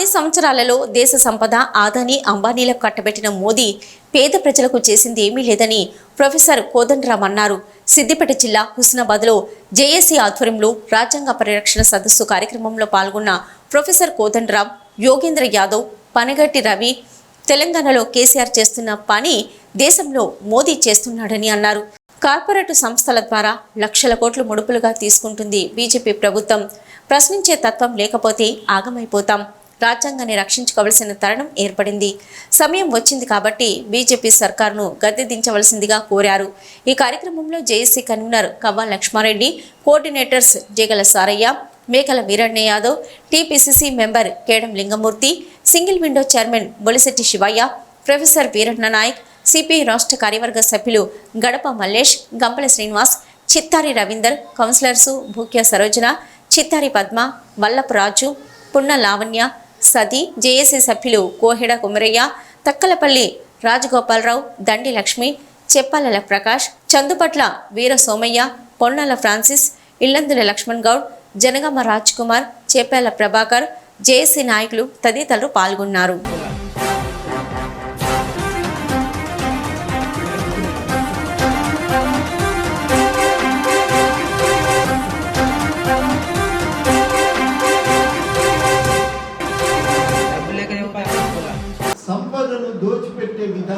పది సంవత్సరాలలో దేశ సంపద ఆదాని అంబానీలకు కట్టబెట్టిన మోదీ పేద ప్రజలకు చేసింది ఏమీ లేదని ప్రొఫెసర్ కోదండరామ్ అన్నారు. సిద్దిపేట జిల్లా హుస్నాబాద్లో జేఏసీ ఆధ్వర్యంలో రాజ్యాంగ పరిరక్షణ సదస్సు కార్యక్రమంలో పాల్గొన్న ప్రొఫెసర్ కోదండరామ్ యోగేంద్ర యాదవ్ పనగట్టి రవి తెలంగాణలో కేసీఆర్ చేస్తున్న పని దేశంలో మోదీ చేస్తున్నాడని అన్నారు. కార్పొరేట్ సంస్థల ద్వారా లక్షల కోట్లు ముడుపులుగా తీసుకుంటుంది బీజేపీ ప్రభుత్వం. ప్రశ్నించే తత్వం లేకపోతే ఆగమైపోతాం. రాజ్యాంగాన్ని రక్షించుకోవలసిన తరుణం ఏర్పడింది. సమయం వచ్చింది కాబట్టి బీజేపీ సర్కార్ను గద్దె దించవలసిందిగా కోరారు. ఈ కార్యక్రమంలో JAC convener Kavva Lakshma Reddy coordinators Jegala Sarayya Mekala Veeranna Yadav TPCC member Kedam Lingamurthy single window chairman Bolishetti Shivayya professor Veeranna Nayak CPI రాష్ట్ర కార్యవర్గ సభ్యులు గడప మల్లేష్ గంపల శ్రీనివాస్ చిత్తారి రవీందర్ కౌన్సిలర్సు భూక్య సరోజన చిత్తారి పద్మ వల్లపు రాజు పున్న లావణ్య సతీ జేఏసీ సభ్యులు కోహెడ కుమరయ్య తక్కలపల్లి రాజగోపాలరావు దండి లక్ష్మి చెప్పాలల ప్రకాష్ చందుపట్ల వీర సోమయ్య పొన్నాల ఫ్రాన్సిస్ ఇల్లందుల లక్ష్మణ్ గౌడ్ జనగామ రాజ్ కుమార్ చేపేల ప్రభాకర్ జేఏసీ నాయకులు తదితరులు పాల్గొన్నారు.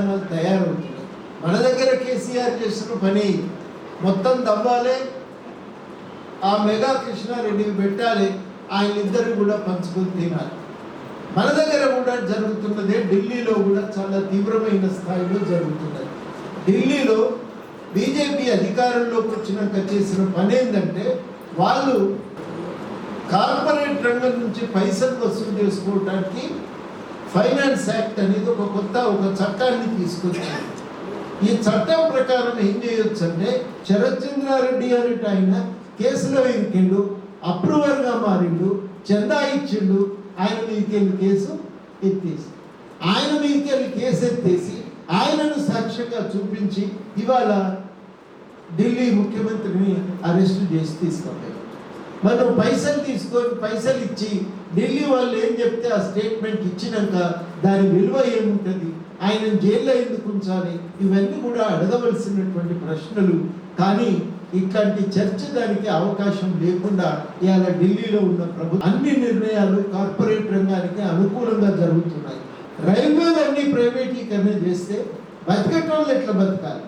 దోచిపెట్టే విధానాలు తయారవుతున్నాయి మన దగ్గర కేసీఆర్ చేసిన పని మొత్తం దవ్వాలి ఆ మెగా కృష్ణారెడ్డిని పెట్టాలి ఆయన ఇద్దరు కూడా పంచుకొని తినాలి. మన దగ్గర కూడా జరుగుతున్నదే ఢిల్లీలో కూడా చాలా తీవ్రమైన స్థాయిలో జరుగుతున్నది. ఢిల్లీలో బీజేపీ అధికారంలోకి వచ్చినాక చేసిన పని ఏంటంటే వాళ్ళు కార్పొరేట్ రంగం నుంచి పైసలు వసూలు చేసుకోవటానికి ఫైనాన్స్ యాక్ట్ అనేది ఒక కొత్త ఒక చట్టాన్ని తీసుకొచ్చింది. ఈ చట్టం ప్రకారం ఏం చేయొచ్చు అంటే శరత్చంద్రారెడ్డి అనేట ఆయన కేసులో ఇరికిండు అప్రూవర్గా మారిండు చందా ఇచ్చిండు ఆయన మీకెళ్ళి కేసు ఎత్తేసి ఆయన మీకెళ్ళి కేసు ఎత్తేసి ఆయనను సాక్ష్యంగా చూపించి ఇవాళ ఢిల్లీ ముఖ్యమంత్రిని అరెస్ట్ చేసి తీసుకెళ్ళారు మనం పైసలు తీసుకొని పైసలు ఇచ్చి ఢిల్లీ వాళ్ళు ఏం చెప్తే ఆ స్టేట్మెంట్ ఇచ్చినాక దాని విలువ ఏముంటుంది? ఆయన జైల్లో ఎందుకు ఉంచాలి? ఇవన్నీ కూడా అడగవలసినటువంటి ప్రశ్నలు. కానీ ఇట్లాంటి చర్చ దానికి అవకాశం లేకుండా ఇవాళ ఢిల్లీలో ఉన్న ప్రభుత్వం అన్ని నిర్ణయాలు కార్పొరేట్ రంగానికి అనుకూలంగా జరుగుతున్నాయి. రైల్వేలన్నీ ప్రైవేటీకరణ చేస్తే బతికటోళ్ళు ఎట్లా బతకాలి?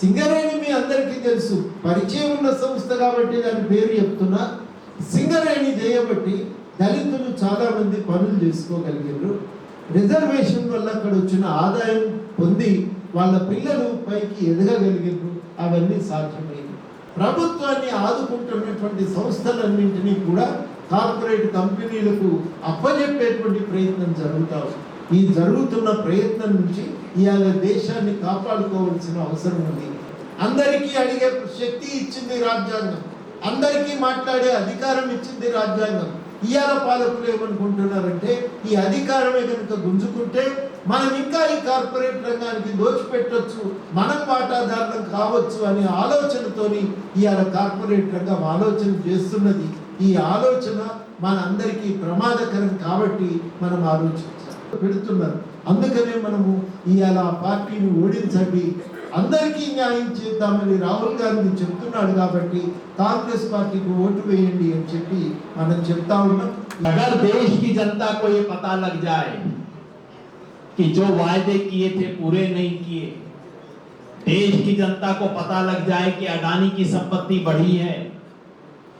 సింగరేణి మీ అందరికీ తెలుసు. పరిచయం ఉన్న సంస్థ కాబట్టి దాని పేరు చెప్తున్నా. సింగరేణి చేయబట్టి దళితులు చాలామంది పనులు చేసుకోగలిగారు రిజర్వేషన్ వల్ల అక్కడ వచ్చిన ఆదాయం పొంది వాళ్ళ పిల్లలు పైకి ఎదగగలిగారు అవన్నీ సాధ్యమైంది. ప్రభుత్వాన్ని ఆదుకుంటున్నటువంటి సంస్థలన్నింటినీ కూడా కార్పొరేట్ కంపెనీలకు అప్పజెప్పేటువంటి ప్రయత్నం జరుగుతా ఈ జరుగుతున్న ప్రయత్నం నుంచి ఇవాళ దేశాన్ని కాపాడుకోవాల్సిన అవసరం ఉంది. అందరికీ అడిగే శక్తి ఇచ్చింది రాజ్యాంగం. అందరికీ మాట్లాడే అధికారం ఇచ్చింది రాజ్యాంగం. ఇవాళ పాలకులు ఏమనుకుంటున్నారంటే ఈ అధికారమే కనుక గుంజుకుంటే మనం ఇంకా ఈ కార్పొరేట్ రంగానికి దోచిపెట్టొచ్చు మనం వాటాదారులం కావచ్చు అనే ఆలోచనతోని ఇవాళ కార్పొరేట్ రంగం ఆలోచన చేస్తున్నది. ఈ ఆలోచన మన అందరికీ ప్రమాదకరం కాబట్టి మనం ఆలోచించాలి. పెడుతున్నారు. అందుకనే మనము ఇవాళ ఆ పార్టీని ఓడించండి. అందరికీ న్యాయం చేద్దామని రాహుల్ గాంధీ చెప్తున్నాడు కాబట్టి కాంగ్రెస్ పార్టీకి ఓటు వేయండి అని చెప్పి మనం చెప్తా ఉన్నాం अगर देश की जनता को ये पता लग जाए कि जो वायदे किए थे पूरे नहीं किए देश की जनता को पता लग जाए कि अडानी की संपत्ति बढ़ी है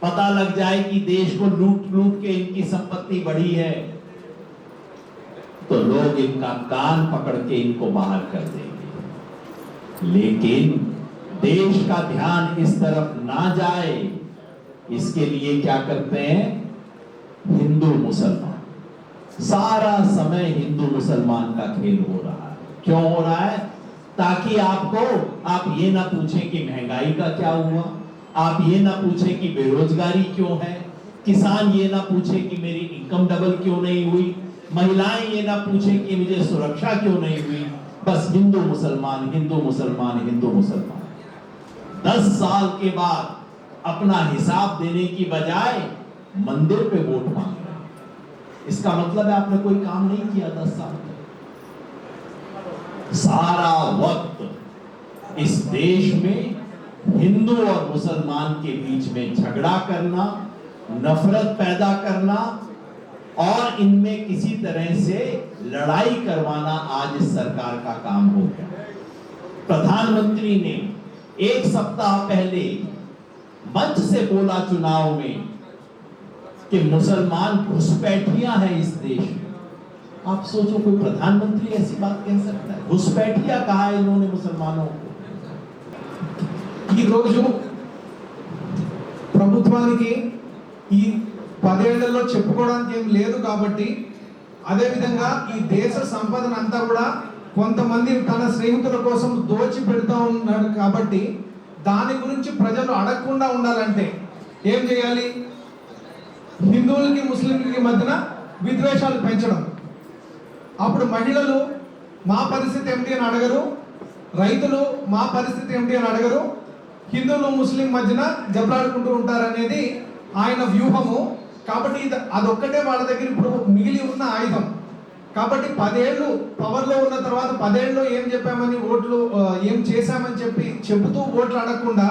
पता लग जाए कि देश को लूट लूट के इनकी संपत्ति बढ़ी है तो लोग इनका कान पकड़ के इनको बाहर कर لیکن دیش کا دھیان اس طرف نہ جائے، اس کے لیے کیا کرتے ہیں؟ ہندو مسلمان۔ سارا سمے ہندو مسلمان کا کھیل ہو رہا ہے۔ کیوں ہو رہا ہے؟ تاکہ آپ کو، آپ یہ نہ پوچھیں کہ مہنگائی کا کیا ہوا۔ آپ یہ نہ پوچھیں کہ بے روزگاری کیوں ہے۔ کسان یہ نہ پوچھے کہ میری انکم ڈبل کیوں نہیں ہوئی۔ مہیلائیں یہ نہ پوچھیں کہ مجھے سرکشا کیوں نہیں ہوئی۔ بس ہندو مسلمان ہندو مسلمان ہندو مسلمان۔ دس سال کے بعد اپنا حساب دینے کی بجائے مندر پہ ووٹ مانگ رہا اس کا مطلب ہے آپ نے کوئی کام نہیں کیا دس سال میں سارا وقت اس دیش میں ہندو اور مسلمان کے بیچ میں جھگڑا کرنا، نفرت پیدا کرنا اور ان میں کسی طرح سے لڑائی کروانا آج اس سرکار کا کام ہو گیا۔ پردھان منتری نے ایک سپتاہ پہلے منچ سے بولا چناؤ میں کہ مسلمان گھسپیٹیاں ہیں اس دیش میں۔ آپ سوچو کوئی پردھان منتری ایسی بات کہہ سکتا ہے؟ گسپیٹیاں کہا ہے انہوں نے مسلمانوں کو؟ ఈ రోజు ప్రభుత్వానికి ఈ పదేళ్ళలో చెప్పుకోవడానికి ఏం లేదు కాబట్టి అదేవిధంగా ఈ దేశ సంపదను అంతా కూడా కొంతమంది తన స్నేహితుల కోసం దోచి పెడతా ఉన్నాడు కాబట్టి దాని గురించి ప్రజలు అడగకుండా ఉండాలంటే ఏం చేయాలి? హిందువులకి ముస్లింలకి మధ్యన విద్వేషాలు పెంచడం. అప్పుడు మహిళలు మా పరిస్థితి ఏమిటి? అని అడగరు. రైతులు మా పరిస్థితి ఏమిటి? అని అడగరు. హిందువులు ముస్లిం మధ్యన దెబ్బలాడుకుంటూ ఉంటారనేది ఆయన వ్యూహము. కాబట్టి ఇది అదొక్కటే వాళ్ళ దగ్గర ఇప్పుడు మిగిలి ఉన్న ఆయుధం. కాబట్టి పదేళ్ళు పవర్లో ఉన్న తర్వాత పదేళ్ళు ఏం చెప్పామని ఓట్లు ఏం చేశామని చెప్పి చెబుతూ ఓట్లు అడగకుండా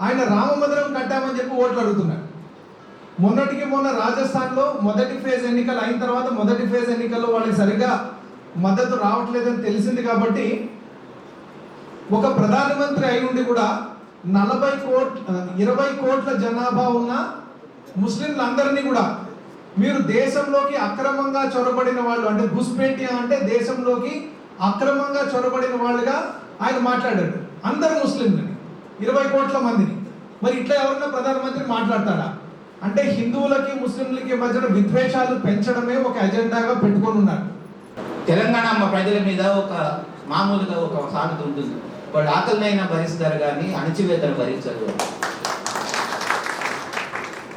ఆయన రామ మందిరం కట్టామని చెప్పి ఓట్లు అడుగుతున్నాడు మొన్నటికి మొన్న రాజస్థాన్లో మొదటి ఫేజ్ ఎన్నికలు అయిన తర్వాత మొదటి ఫేజ్ ఎన్నికల్లో వాళ్ళకి సరిగా మద్దతు రావట్లేదని తెలిసింది కాబట్టి ఒక ప్రధానమంత్రి అయి ఉండి కూడా నలభై కోట్ ఇరవై కోట్ల జనాభా ఉన్న ముస్లింలందరినీ కూడా. మీరు దేశంలోకి అక్రమంగా చొరబడిన వాళ్ళు అంటే గుస్పేటి అంటే దేశంలోకి అక్రమంగా చొరబడిన వాళ్ళుగా ఆయన మాట్లాడాడు అందరు ముస్లింలని ఇరవై కోట్ల మందిని. మరి ఇట్లా ఎవరన్నా ప్రధానమంత్రి మాట్లాడతాడా? అంటే హిందువులకి ముస్లింలకి మధ్యన విద్వేషాలు పెంచడమే ఒక ఎజెండాగా పెట్టుకొని ఉన్నారు. తెలంగాణ మా ప్రజల మీద ఒక మామూలుగా ఒక సామెత ఉంటుంది. వాళ్ళు ఆకలినైనా భరిస్తారు కానీ అణచివేతను భరించరు.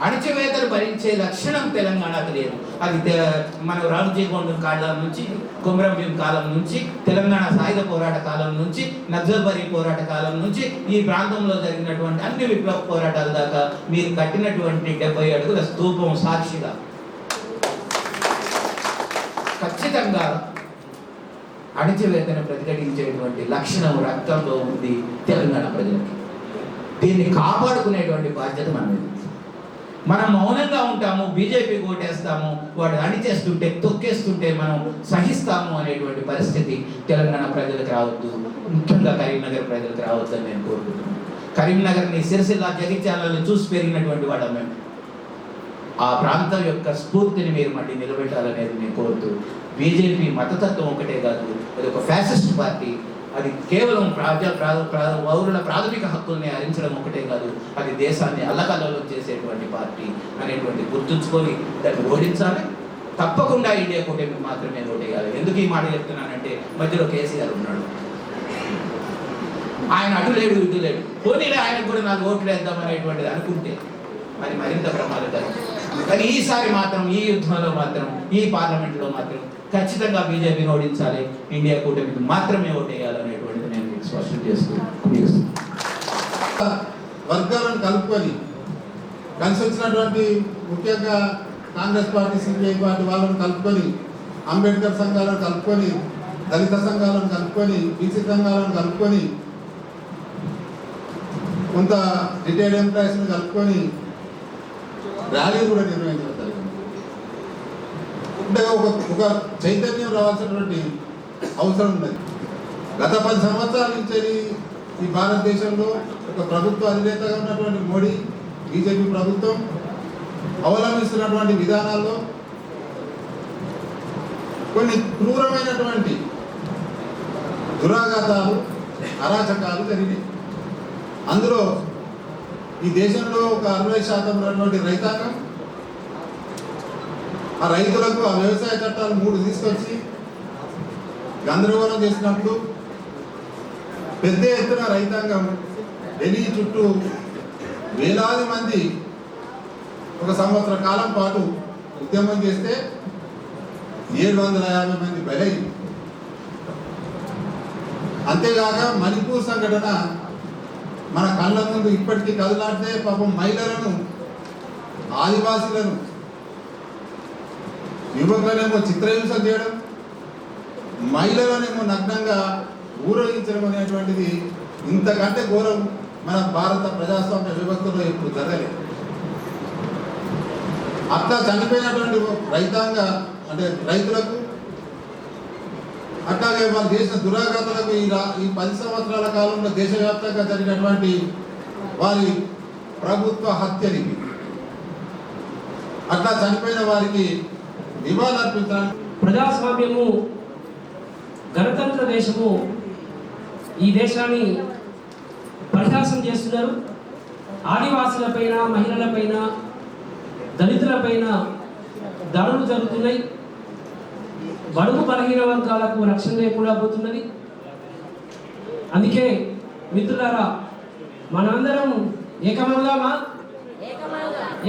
అణచివేతలు భరించే లక్షణం తెలంగాణకు లేదు. అది తె- మన రామజీగొండ కాలం నుంచి కుమరంభీం కాలం నుంచి తెలంగాణ సాయుధ పోరాట కాలం నుంచి నక్సల్బరీ పోరాట కాలం నుంచి ఈ ప్రాంతంలో జరిగినటువంటి అన్ని విప్లవ పోరాటాల దాకా మీరు కట్టినటువంటి డెబ్బై అడుగుల స్తూపం సాక్షిగా. ఖచ్చితంగా అణచివేతను ప్రతిఘటించేటువంటి లక్షణం రక్తంలో ఉంది తెలంగాణ ప్రజలకి. దీన్ని కాపాడుకునేటువంటి బాధ్యత మన మీద ఉంది. మనం మౌనంగా ఉంటాము బీజేపీ ఓటేస్తాము వాడు అణిచేస్తుంటే తొక్కేస్తుంటే మనం సహిస్తాము అనేటువంటి పరిస్థితి తెలంగాణ ప్రజలకు రావద్దు ముఖ్యంగా కరీంనగర్ ప్రజలకు రావద్దు అని నేను కోరుకుంటున్నాను. కరీంనగర్ని సిరిసిల్ల జగిత్యాలలో చూసి పెరిగినటువంటి వాడు మేము. ఆ ప్రాంతం యొక్క స్ఫూర్తిని మీరు మళ్ళీ నిలబెట్టాలనేది నేను కోరుతూ బీజేపీ మతతత్వం ఒకటే కాదు అది ఒక ఫ్యాసిస్ట్ పార్టీ అది కేవలం ప్రజా ప్రా- ప్రా- పౌరుల ప్రాథమిక హక్కుల్ని హరించడం ఒకటే కాదు అది దేశాన్ని అల్లకల్లోలం చేసేటువంటి పార్టీ అనేటువంటి గుర్తుంచుకొని దాన్ని ఓడించాలి. తప్పకుండా ఇండియా కూటమి మాత్రమే ఓటేయాలి. ఎందుకు ఈ మాట చెప్తున్నానంటే మధ్యలో కేసీఆర్ ఉన్నాడు. ఆయన అటు లేడు ఇటు లేడు. పోనీలే ఆయనకు కూడా నాలుగు ఓట్లు వేద్దాం అనేటువంటిది అనుకుంటే మరి మరింత ప్రమాదకరం. కానీ ఈసారి మాత్రం ఈ యుద్ధంలో మాత్రం ఈ పార్లమెంట్లో మాత్రం ఖచ్చితంగా బీజేపీని ఓడించాలి ఇండియా కూటమికి మాత్రమే ఓటేయాలనేటువంటిది నేను మీకు స్పష్టం చేస్తున్నాను వర్గాలను కలుపుకొని కలిసి వచ్చినటువంటి ముఖ్యంగా కాంగ్రెస్ పార్టీ సిపిఐ పార్టీ వాళ్ళని కలుపుకొని అంబేద్కర్ సంఘాలను కలుపుకొని దళిత సంఘాలను కలుపుకొని బీసీ సంఘాలను కలుపుకొని కొంత రిటైర్డ్ ఎంప్లాయీస్ని కలుపుకొని ర్యాలీ కూడా నిర్వహించారు. ఉండే ఒక ఒక చైతన్యం రావాల్సినటువంటి అవసరం ఉన్నది. గత పది సంవత్సరాల నుంచి ఈ భారతదేశంలో ఒక ప్రభుత్వ అధినేతగా ఉన్నటువంటి మోడీ బీజేపీ ప్రభుత్వం అవలంబిస్తున్నటువంటి విధానాల్లో కొన్ని క్రూరమైనటువంటి దురాఘాతాలు అరాచకాలు జరిగినాయి. అందులో ఈ దేశంలో ఒక అరవై శాతం ఉన్నటువంటి రైతాంగం ఆ రైతులకు ఆ వ్యవసాయ చట్టాలు మూడు తీసుకొచ్చి గందరగోళం చేసినప్పుడు పెద్ద ఎత్తున రైతాంగం ఢిల్లీ చుట్టూ వేలాది మంది ఒక సంవత్సర కాలం పాటు ఉద్యమం చేస్తే ఏడు వందల యాభై మంది బలైంది. అంతేగాక మణిపూర్ సంఘటన మన కళ్ళ ముందు ఇప్పటికీ కదలాడితే పాపం మహిళలను ఆదివాసులను యువకులనేమో చిత్రహింస చేయడం మహిళలనేమో నగ్నంగా ఊరేగించడం అనేటువంటిది ఇంతకంటే ఘోరం మన భారత ప్రజాస్వామ్య వ్యవస్థలో ఇప్పుడు జరగలేదు. అట్లా చనిపోయినటువంటి రైతాంగ అంటే రైతులకు అట్లాగే వాళ్ళు చేసిన దురాఘాతాలకు ఈ ఈ పది సంవత్సరాల కాలంలో దేశవ్యాప్తంగా జరిగినటువంటి వారి ప్రభుత్వ హత్యని అట్లా చనిపోయిన వారికి నివాళులర్పించడానికి ప్రజాస్వామ్యము గణతంత్ర దేశము ఈ దేశాన్ని పరిహాసం చేస్తున్నారు. ఆదివాసులపైన మహిళలపైన దళితులపైన దాడులు జరుగుతున్నాయి. బడుగు బలహీన వర్గాలకు రక్షణ లేకుండా పోతున్నది. అందుకే మిత్రులారా మనందరం ఏకమవుదామా?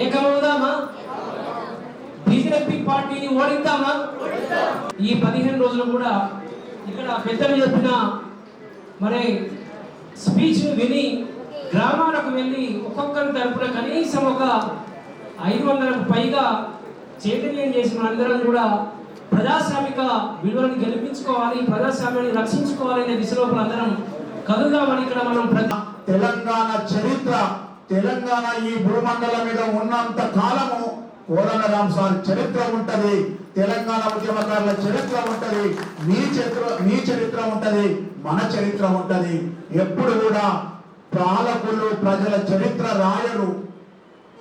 ఏకమవుదామా? బీజేపీ పార్టీని ఓడిద్దామా? ఈ పదిహేను రోజులు కూడా ఇక్కడ పెద్దలు చెప్పిన మరి స్పీచ్ విని గ్రామాలకు వెళ్ళి ఒక్కొక్కరి తరపున కనీసం ఒక ఐదు వందలకు పైగా చైతన్యం చేసిన అందరం కూడా ప్రజాస్వామిక విలువలను గెలిపించుకోవాలి ప్రజాస్వామ్యాన్ని రక్షించుకోవాలి అనే దిశలో అందరం కదులుదామని ఇక్కడ మనం తెలంగాణ చరిత్ర తెలంగాణ ఈ భూమండలం మీద ఉన్నంత కాలము కోదండరాం సార్ చరిత్ర ఉంటది. తెలంగాణ ఉద్యమకారుల చరిత్ర ఉంటది. మీ చరిత్ర మీ చరిత్ర ఉంటది. మన చరిత్ర ఉంటది. ఎప్పుడు కూడా పాలకులు ప్రజల చరిత్ర రాయరు.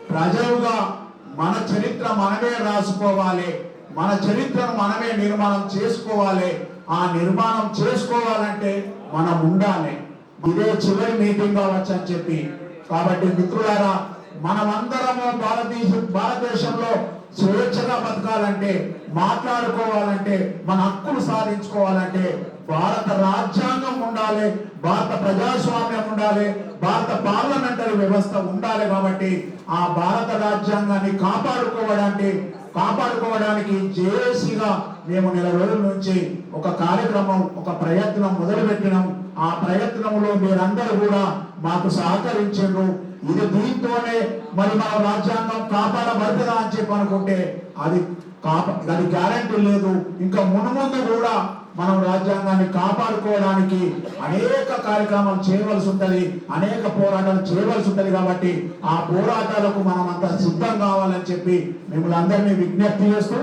ప్రజలుగా మన చరిత్ర మనమే రాసుకోవాలి. మన చరిత్రను మనమే నిర్మాణం చేసుకోవాలి. ఆ నిర్మాణం చేసుకోవాలంటే మనం ఉండాలి. ఇదే చివరి మీటింగ్ కావచ్చు అని చెప్పి. కాబట్టి మిత్రులారా మనమందరము భారతదేశ భారతదేశంలో స్వేచ్ఛగా బతకాలంటే మాట్లాడుకోవాలంటే మన హక్కులు సాధించుకోవాలంటే భారత రాజ్యాంగం ఉండాలి భారత ప్రజాస్వామ్యం ఉండాలి భారత పార్లమెంటరీ వ్యవస్థ ఉండాలి కాబట్టి ఆ భారత రాజ్యాంగాన్ని కాపాడుకోవడానికి కాపాడుకోవడానికి జేఏసీగా మేము నెల రోజుల నుంచి ఒక కార్యక్రమం ఒక ప్రయత్నం మొదలుపెట్టినాం. ఆ ప్రయత్నంలో మీరందరూ కూడా మాకు సహకరించారు. ఇది దీంతోనే మరి మన రాజ్యాంగం కాపాడబడుతుందా అని చెప్పి అనుకుంటే అది కాప అది గ్యారంటీ లేదు. ఇంకా మునుముందు కూడా మనం రాజ్యాంగాన్ని కాపాడుకోవడానికి అనేక కార్యక్రమాలు చేయవలసి ఉంటుంది అనేక పోరాటాలు చేయవలసి ఉంటుంది కాబట్టి ఆ పోరాటాలకు మనం అంతా సిద్ధం కావాలని చెప్పి మిమ్మల్ని అందరినీ విజ్ఞప్తి చేస్తూ